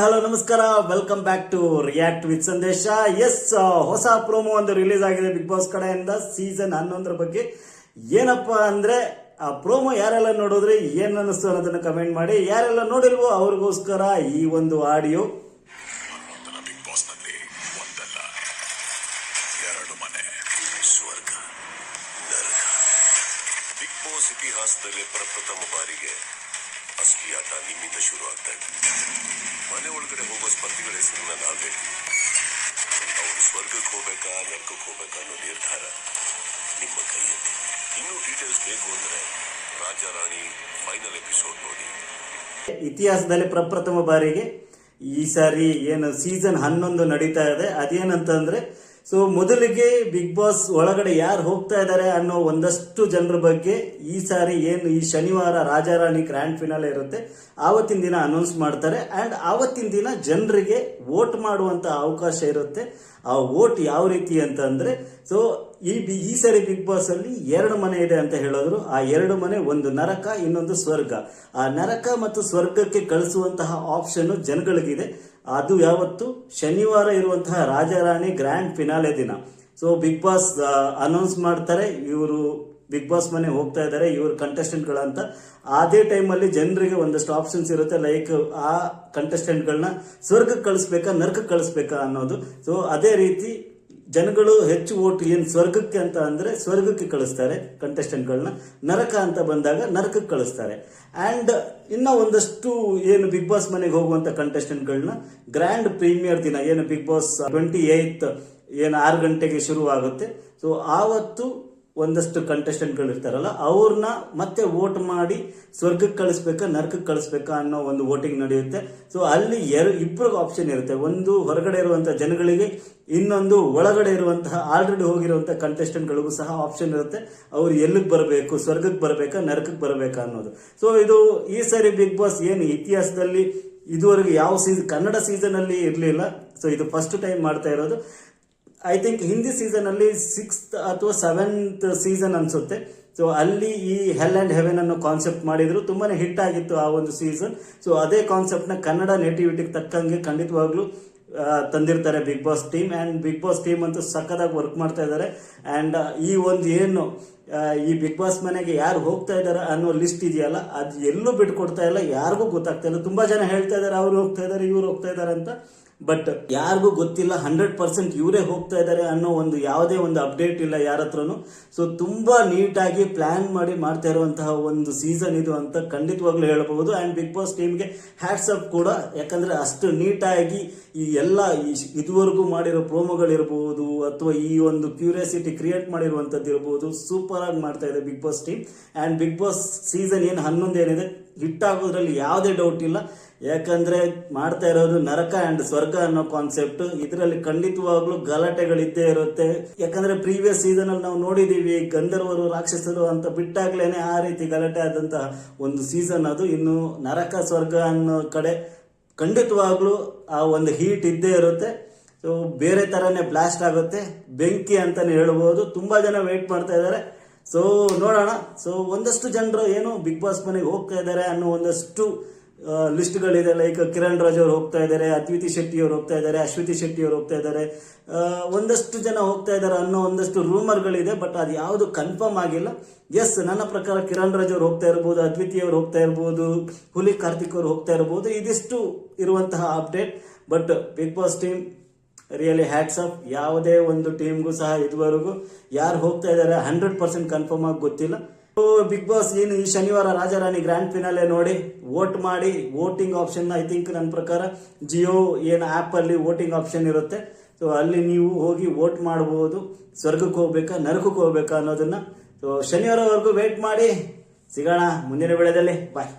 Hello, ನಮಸ್ಕಾರ. Welcome back to react with Sandesh. Yes ಹೊಸ promo ಒಂದು ರಿಲೀಸ್ ಆಗಿದೆ ಬಿಗ್ ಬಾಸ್ ಕಡೆಯಿಂದ. ಸೀಸನ್ ಹನ್ನೊಂದರ ಬಗ್ಗೆ. ಏನಪ್ಪಾ ಅಂದ್ರೆ, ಆ ಪ್ರೋಮೋ ಯಾರೆಲ್ಲ ನೋಡಿದ್ರೆ, ಏನ್ ಅನ್ನಿಸ್ತು ಅನ್ನೋದನ್ನ ಕಮೆಂಟ್ ಮಾಡಿ. ಯಾರೆಲ್ಲ ನೋಡಿಲ್ವೋ ಅವ್ರಿಗೋಸ್ಕರ ಈ ಒಂದು ಆಡಿಯೋ ಇತಿಹಾಸದಲ್ಲಿ ಪ್ರಪ್ರಥಮ ಬಾರಿಗೆ ಅಸ್ಕಿ ಆಟ ನಿಮ್ಮಿಂದ ಶುರು ಆಗ್ತಾ ಇದೆ ಮನೆ ಒಳಗಡೆ ಹೋಗೋ ಸ್ಪರ್ಧಿಗಳ ಹೆಸರನ್ನ ನಾವೇ ಅವರು ಸ್ವರ್ಗಕ್ಕೆ ಹೋಗ್ಬೇಕಾ, ನರ್ಕಕ್ಕೆ ಹೋಗ್ಬೇಕಾ ಅನ್ನೋ ನಿರ್ಧಾರ ನಿಮ್ಮ ಕೈಯಲ್ಲಿ. ಇನ್ನೂ ಡೀಟೇಲ್ಸ್ ಬೇಕು ಅಂದ್ರೆ ರಾಜ, ರಾಣಿ ಫೈನಲ್ ಎಪಿಸೋಡ್ ನೋಡಿ. ಇತಿಹಾಸದಲ್ಲಿ ಪ್ರಪ್ರಥಮ ಬಾರಿಗೆ ಈ ಸಾರಿ ಏನು ಸೀಸನ್ ಹನ್ನೊಂದು ನಡೀತಾ ಇದೆ. ಅದೇನಂತಂದ್ರೆ ಸೊ ಮೊದಲಿಗೆ ಬಿಗ್ ಬಾಸ್ ಒಳಗಡೆ ಯಾರು ಹೋಗ್ತಾ ಇದ್ದಾರೆ ಅನ್ನೋ ಒಂದಷ್ಟು ಜನರ ಬಗ್ಗೆ ಈ ಸಾರಿ ಏನು ಈ ಶನಿವಾರ ರಾಜಾರಾಣಿ ಗ್ರ್ಯಾಂಡ್ ಫಿನಾಲೆ ಇರುತ್ತೆ. ಆವತ್ತಿನ ದಿನ ಅನೌನ್ಸ್ ಮಾಡ್ತಾರೆ. ಅಂಡ್ ಆವತ್ತಿನ ದಿನ ಜನರಿಗೆ ವೋಟ್ ಮಾಡುವಂತ ಅವಕಾಶ ಇರುತ್ತೆ. ಆ ವೋಟ್ ಯಾವ ರೀತಿ ಅಂತಂದ್ರೆ ಸೊ ಈ ಬಿ- ಈ ಸಾರಿ ಬಿಗ್ ಬಾಸ್ ಅಲ್ಲಿ ಎರಡು ಮನೆ ಇದೆ ಅಂತ ಹೇಳಿದ್ರು. ಆ ಎರಡು ಮನೆ ಒಂದು ನರಕ, ಇನ್ನೊಂದು ಸ್ವರ್ಗ. ಆ ನರಕ ಮತ್ತು ಸ್ವರ್ಗಕ್ಕೆ ಕಳಿಸುವಂತಹ ಆಪ್ಷನ್ ಜನಗಳಿಗಿದೆ. ಅದು ಯಾವತ್ತು? ಶನಿವಾರ ಇರುವಂತಹ ರಾಜಾರಾಣಿ ಗ್ರ್ಯಾಂಡ್ ಫಿನಾಲೆ ದಿನ. ಸೊ ಬಿಗ್ ಬಾಸ್ ಅನೌನ್ಸ್ ಮಾಡ್ತಾರೆ, ಇವರು ಬಿಗ್ ಬಾಸ್ ಮನೆ ಹೋಗ್ತಾ ಇದ್ದಾರೆ, ಇವರು ಕಂಟೆಸ್ಟೆಂಟ್ಗಳಂತ ಅದೇ ಟೈಮಲ್ಲಿ ಜನರಿಗೆ ಒಂದಷ್ಟು ಆಪ್ಷನ್ಸ್ ಇರುತ್ತೆ ಲೈಕ್ ಆ ಕಂಟೆಸ್ಟೆಂಟ್ಗಳನ್ನ ಸ್ವರ್ಗಕ್ಕೆ ಕಳಿಸ್ಬೇಕಾ, ನರಕಕ್ಕೆ ಕಳಿಸ್ಬೇಕಾ ಅನ್ನೋದು. ಸೊ ಅದೇ ರೀತಿ ಜನಗಳು ಹೆಚ್ಚು ಓಟ್ ಏನು ಸ್ವರ್ಗಕ್ಕೆ ಅಂತ ಅಂದರೆ ಸ್ವರ್ಗಕ್ಕೆ ಕಳಿಸ್ತಾರೆ ಕಂಟೆಸ್ಟೆಂಟ್ಗಳನ್ನ ನರಕ ಅಂತ ಬಂದಾಗ ನರಕಕ್ಕೆ ಕಳಿಸ್ತಾರೆ. ಅಂಡ್ ಇನ್ನ ಒಂದಷ್ಟು ಏನು ಬಿಗ್ ಬಾಸ್ ಮನೆಗೆ ಹೋಗುವಂತ ಕಂಟೆಸ್ಟೆಂಟ್ಗಳನ್ನ ಗ್ರ್ಯಾಂಡ್ ಪ್ರೀಮಿಯರ್ ದಿನ, ಏನು ಬಿಗ್ ಬಾಸ್ ಟ್ವೆಂಟಿ ಏಯ್ತ್ ಏನು ಆರು ಗಂಟೆಗೆ ಶುರುವಾಗುತ್ತೆ. ಸೊ ಆವತ್ತು ಒಂದಷ್ಟು ಕಂಟೆಸ್ಟೆಂಟ್ಗಳು ಇರ್ತಾರಲ್ಲ ಅವ್ರನ್ನ ಮತ್ತೆ ವೋಟ್ ಮಾಡಿ ಸ್ವರ್ಗಕ್ಕೆ ಕಳಿಸ್ಬೇಕಾ, ನರ್ಕಕ್ಕೆ ಕಳಿಸ್ಬೇಕಾ ಅನ್ನೋ ಒಂದು ವೋಟಿಂಗ್ ನಡೆಯುತ್ತೆ. ಸೊ ಅಲ್ಲಿ ಎರಡು ಇಬ್ಬರಿಗೆ ಆಪ್ಷನ್ ಇರುತ್ತೆ. ಒಂದು ಹೊರಗಡೆ ಇರುವಂತಹ ಜನಗಳಿಗೆ, ಇನ್ನೊಂದು ಒಳಗಡೆ ಇರುವಂತಹ ಆಲ್ರೆಡಿ ಹೋಗಿರುವಂತಹ ಕಂಟೆಸ್ಟೆಂಟ್ಗಳಿಗೂ ಸಹ ಆಪ್ಷನ್ ಇರುತ್ತೆ. ಅವ್ರು ಎಲ್ಲಿಗೆ ಬರಬೇಕು, ಸ್ವರ್ಗಕ್ಕೆ ಬರಬೇಕಾ, ನರ್ಕಕ್ಕೆ ಬರಬೇಕಾ ಅನ್ನೋದು. ಸೊ ಇದು ಈ ಸಾರಿ ಬಿಗ್ ಬಾಸ್ ಏನು ಇತಿಹಾಸದಲ್ಲಿ ಇದುವರೆಗೂ ಯಾವ ಸೀಸನ್ ಕನ್ನಡ ಸೀಸನ್ ಅಲ್ಲಿ ಇರಲಿಲ್ಲ. ಸೊ ಇದು ಫಸ್ಟ್ ಟೈಮ್ ಮಾಡ್ತಾ ಇರೋದು. ಐ ಥಿಂಕ್ ಹಿಂದಿ ಸೀಸನ್ ಅಲ್ಲಿ ಸಿಕ್ಸ್ತ್ ಅಥವಾ ಸೆವೆಂತ್ ಸೀಸನ್ ಅನ್ಸುತ್ತೆ. ಸೊ ಅಲ್ಲಿ ಈ ಹೆಲ್ ಅಂಡ್ ಹೆವೆನ್ ಅನ್ನೋ ಕಾನ್ಸೆಪ್ಟ್ ಮಾಡಿದ್ರು. ತುಂಬಾನೇ ಹಿಟ್ ಆಗಿತ್ತು ಆ ಒಂದು ಸೀಸನ್ ಸೊ ಅದೇ ಕಾನ್ಸೆಪ್ಟ್ನ ಕನ್ನಡ ನೇಟಿವಿಟಿಗೆ ತಕ್ಕಂಗೆ ಖಂಡಿತವಾಗ್ಲೂ ತಂದಿರ್ತಾರೆ Bigg Boss team and Bigg Boss team ಅಂತೂ ಸಕ್ಕದಾಗಿ ವರ್ಕ್ ಮಾಡ್ತಾ ಇದ್ದಾರೆ. ಅಂಡ್ ಈ ಒಂದು ಏನು ಈ ಬಿಗ್ ಬಾಸ್ ಮನೆಗೆ ಯಾರು ಹೋಗ್ತಾ ಇದ್ದಾರೆ ಅನ್ನೋ ಲಿಸ್ಟ್ ಇದೆಯಲ್ಲ, ಅದು ಎಲ್ಲೂ ಬಿಟ್ಕೊಡ್ತಾ ಇಲ್ಲ. ಯಾರಿಗೂ ಗೊತ್ತಾಗ್ತಾ ಇಲ್ಲ. ತುಂಬಾ ಜನ ಹೇಳ್ತಾ ಇದ್ದಾರೆ, ಅವ್ರು ಹೋಗ್ತಾ ಇದ್ದಾರೆ, ಇವ್ರು ಹೋಗ್ತಾ ಇದ್ದಾರೆ ಅಂತ. ಬಟ್ ಯಾರಿಗೂ ಗೊತ್ತಿಲ್ಲ ಹಂಡ್ರೆಡ್ ಪರ್ಸೆಂಟ್ ಇವರೇ ಹೋಗ್ತಾ ಇದ್ದಾರೆ ಅನ್ನೋ ಒಂದು ಯಾವುದೇ ಒಂದು ಅಪ್ಡೇಟ್ ಇಲ್ಲ ಯಾರ ಹತ್ರನು. ಸೊ ತುಂಬಾ ನೀಟಾಗಿ ಪ್ಲಾನ್ ಮಾಡಿ ಮಾಡ್ತಾ ಇರುವಂತಹ ಒಂದು ಸೀಸನ್ ಇದು ಅಂತ ಖಂಡಿತವಾಗ್ಲೂ ಹೇಳಬಹುದು. ಅಂಡ್ ಬಿಗ್ ಬಾಸ್ ಟೀಮ್ಗೆ ಹ್ಯಾಟ್ಸ್ ಅಪ್ ಕೂಡ. ಯಾಕಂದ್ರೆ ಅಷ್ಟು ನೀಟಾಗಿ ಈ ಎಲ್ಲ ಇದುವರೆಗೂ ಮಾಡಿರೋ ಪ್ರೋಮೋಗಳಿರ್ಬೋದು ಅಥವಾ ಈ ಒಂದು ಕ್ಯೂರಿಯಾಸಿಟಿ ಕ್ರಿಯೇಟ್ ಮಾಡಿರುವಂತದ್ದು ಇರ್ಬೋದು ಸೂಪರ್ ಆಗಿ ಮಾಡ್ತಾ ಇದೆ Bigg Boss team and Bigg Boss season ಏನು ಹನ್ನೊಂದು ಏನಿದೆ ಹಿಟ್ ಆಗೋದ್ರಲ್ಲಿ ಯಾವುದೇ ಡೌಟ್ ಇಲ್ಲ. ಯಾಕಂದ್ರೆ ಮಾಡ್ತಾ ಇರೋದು ನರಕ ಅಂಡ್ ಸ್ವರ್ಗ ಅನ್ನೋ ಕಾನ್ಸೆಪ್ಟ್ ಇದರಲ್ಲಿ ಖಂಡಿತವಾಗ್ಲೂ ಗಲಾಟೆಗಳಿದ್ದೇ ಇರುತ್ತೆ. ಯಾಕಂದ್ರೆ ಪ್ರೀವಿಯಸ್ ಸೀಸನ್ ಅಲ್ಲಿ ನಾವು ನೋಡಿದೀವಿ, ಗಂಧರ್ವರು, ರಾಕ್ಷಸರು ಅಂತ ಬಿಟ್ಟಾಗ್ಲೇನೆ ಆ ರೀತಿ ಗಲಾಟೆ ಆದಂತ ಒಂದು ಸೀಸನ್ ಅದು. ಇನ್ನು ನರಕ, ಸ್ವರ್ಗ ಅನ್ನೋ ಕಡೆ ಖಂಡಿತವಾಗ್ಲೂ ಆ ಒಂದು ಹೀಟ್ ಇದ್ದೇ ಇರುತ್ತೆ. ಸೊ ಬೇರೆ ತರನೇ ಬ್ಲಾಸ್ಟ್ ಆಗುತ್ತೆ. ಬೆಂಕಿ ಅಂತಾನೆ ಹೇಳ್ಬೋದು. ತುಂಬಾ ಜನ ವೇಟ್ ಮಾಡ್ತಾ ಇದ್ದಾರೆ. ಸೊ ನೋಡೋಣ. ಸೊ ಒಂದಷ್ಟು ಜನರು ಏನು ಬಿಗ್ ಬಾಸ್ ಮನೆಗೆ ಹೋಗ್ತಾ ಇದ್ದಾರೆ ಅನ್ನೋ ಒಂದಷ್ಟು ಲಿಸ್ಟ್ಗಳಿದೆ ಲೈಕ್ ಕಿರಣ್ ರಾಜ್ ಅವರು ಹೋಗ್ತಾ ಇದ್ದಾರೆ, ಅದ್ವಿತಿ ಶೆಟ್ಟಿ ಅವರು ಹೋಗ್ತಾ ಇದ್ದಾರೆ, ಅಶ್ವಿತಿ ಶೆಟ್ಟಿ ಅವರು ಹೋಗ್ತಾ ಇದ್ದಾರೆ. ಒಂದಷ್ಟು ಜನ ಹೋಗ್ತಾ ಇದ್ದಾರೆ ಅನ್ನೋ ಒಂದಷ್ಟು ರೂಮರ್ಗಳಿದೆ ಬಟ್ ಅದು ಯಾವುದು ಕನ್ಫರ್ಮ್ ಆಗಿಲ್ಲ. ಎಸ್ ನನ್ನ ಪ್ರಕಾರ ಕಿರಣ್ ರಾಜ್ ಅವರು ಹೋಗ್ತಾ ಇರ್ಬೋದು, ಅದ್ವಿತಿ ಅವರು ಹೋಗ್ತಾ ಇರ್ಬೋದು, ಹುಲಿ ಕಾರ್ತಿಕ್ ಅವರು ಹೋಗ್ತಾ ಇರ್ಬೋದು, ಇದಿಷ್ಟು ಇರುವಂತಹ update but Bigg Boss team really hats off ಯಾವುದೇ ಒಂದು ಟೀಮ್ಗೂ ಸಹ ಇದುವರೆಗೂ ಯಾರು ಹೋಗ್ತಾ ಇದ್ದಾರೆ ಹಂಡ್ರೆಡ್ ಪರ್ಸೆಂಟ್ ಕನ್ಫರ್ಮ್ ಆಗಿ ಗೊತ್ತಿಲ್ಲ. ಬಿಗ್ ಬಾಸ್ ಏನು ಈ ಶನಿವಾರ ರಾಜಾರಾಣಿ ಗ್ರ್ಯಾಂಡ್ ಫಿನಾಲೆ ನೋಡಿ ವೋಟ್ ಮಾಡಿ ವೋಟಿಂಗ್ ಆಪ್ಷನ್ ಐ ಥಿಂಕ್ ನನ್ನ ಪ್ರಕಾರ ಜಿಯೋ ಏನು ಆ್ಯಪ್ ಅಲ್ಲಿ ವೋಟಿಂಗ್ ಆಪ್ಷನ್ ಇರುತ್ತೆ. ಸೊ ಅಲ್ಲಿ ನೀವು ಹೋಗಿ ವೋಟ್ ಮಾಡಬಹುದು ಸ್ವರ್ಗಕ್ಕೆ ಹೋಗ್ಬೇಕಾ, ನರಕಕ್ಕೆ ಹೋಗ್ಬೇಕಾ ಅನ್ನೋದನ್ನ. ಸೊ ಶನಿವಾರವರೆಗೂ ವೇಟ್ ಮಾಡಿ. ಸಿಗೋಣ ಮುಂದಿನ ಬೆಳೆದಲ್ಲಿ ಬಾಯ್